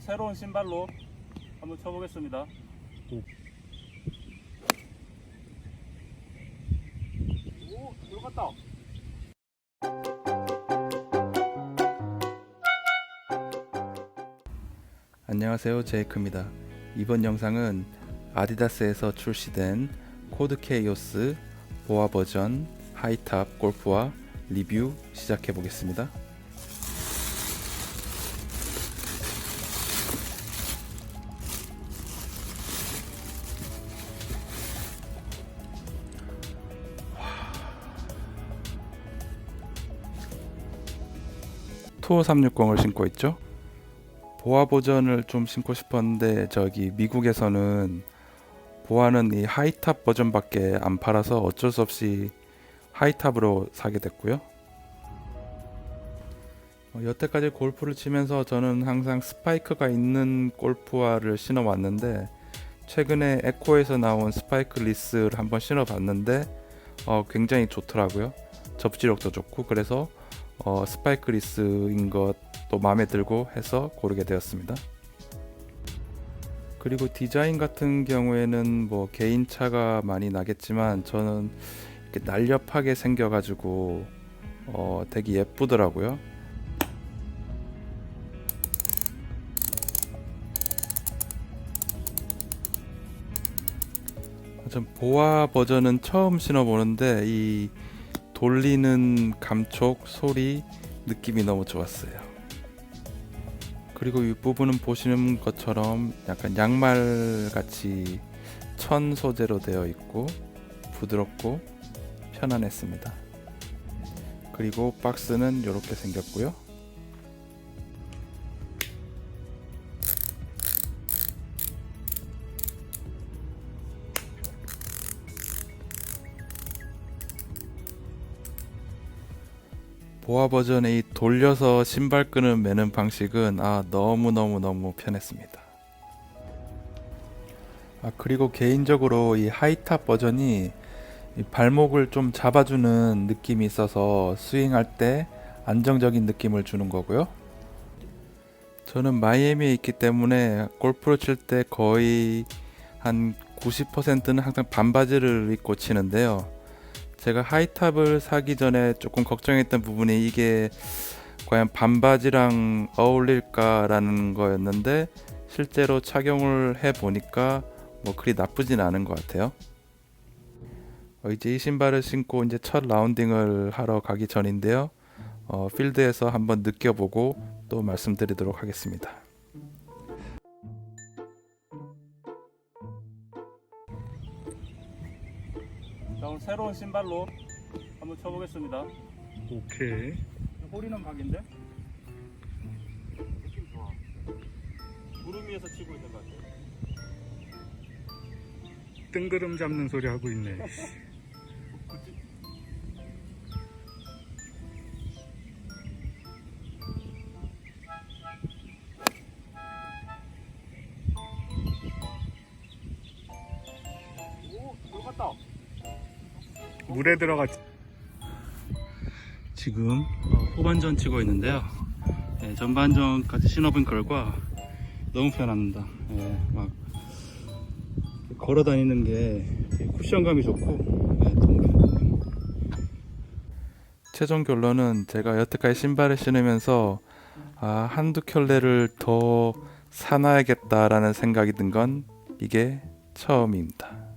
새로운 신발로 한번 쳐보겠습니다. 오, 들어갔다. 안녕하세요 제이크입니다 이번 영상은 아디다스에서 출시된 코드 케이오스 보아 버전 하이탑 골프와 리뷰 시작해 보겠습니다 투어 360을 신고 있죠 보아 버전을 좀 신고 싶었는데 저기 미국에서는 보아는 이 하이탑 버전밖에 안 팔아서 어쩔 수 없이 하이탑으로 사게 됐고요. 어, 여태까지 골프를 치면서 저는 항상 스파이크가 있는 골프화를 신어 왔는데 최근에 에코에서 나온 스파이크 리스를 한번 신어 봤는데 어, 굉장히 좋더라고요. 접지력도 좋고 그래서 어, 스파이크 리스인 것도 마음에 들고 해서 고르게 되었습니다. 그리고 디자인 같은 경우에는 뭐 개인 차가 많이 나겠지만 저는 이렇게 날렵하게 생겨가지고 어, 되게 예쁘더라고요. 전 보아 버전은 처음 신어보는데 이 돌리는 감촉, 소리, 느낌이 너무 좋았어요. 그리고 이 부분은 보시는 것처럼 약간 양말 같이 천 소재로 되어 있고 부드럽고 편안했습니다. 그리고 박스는 이렇게 생겼고요. 보아 버전의 이 돌려서 신발끈을 매는 방식은 아 너무 너무 너무 편했습니다. 아 그리고 개인적으로 이 하이탑 버전이 이 발목을 좀 잡아주는 느낌이 있어서 스윙할 때 안정적인 느낌을 주는 거고요. 저는 마이애미에 있기 때문에 골프를 칠 때 거의 한 90%는 항상 반바지를 입고 치는데요. 제가 하이탑을 사기 전에 조금 걱정했던 부분이 이게 과연 반바지랑 어울릴까라는 거였는데 실제로 착용을 해 보니까 뭐 그리 나쁘진 않은 것 같아요. 어, 이제 이 신발을 신고 이제 첫 라운딩을 하러 가기 전인데요. 어, 필드에서 한번 느껴보고 또 말씀드리도록 하겠습니다. 자, 오늘 새로운 신발로 한번 쳐보겠습니다. 오케이. 꼬리는 각인데? 느낌 좋아. 구름 위에서 치고 있는 것 같아요. 뜬구름 잡는 소리 하고 있네. 오, 들어갔다. 물에 들어갔. 지금 어, 후반전 치고 있는데요. 네, 전반전까지 신어본 결과 너무 편합니다. 예, 막 걸어 다니는 게 쿠션감이 좋고 네, 너무. 최종 결론은 제가 여태까지 신발을 신으면서 아, 한두 켤레를 더 사놔야겠다라는 생각이 든 건 이게 처음입니다.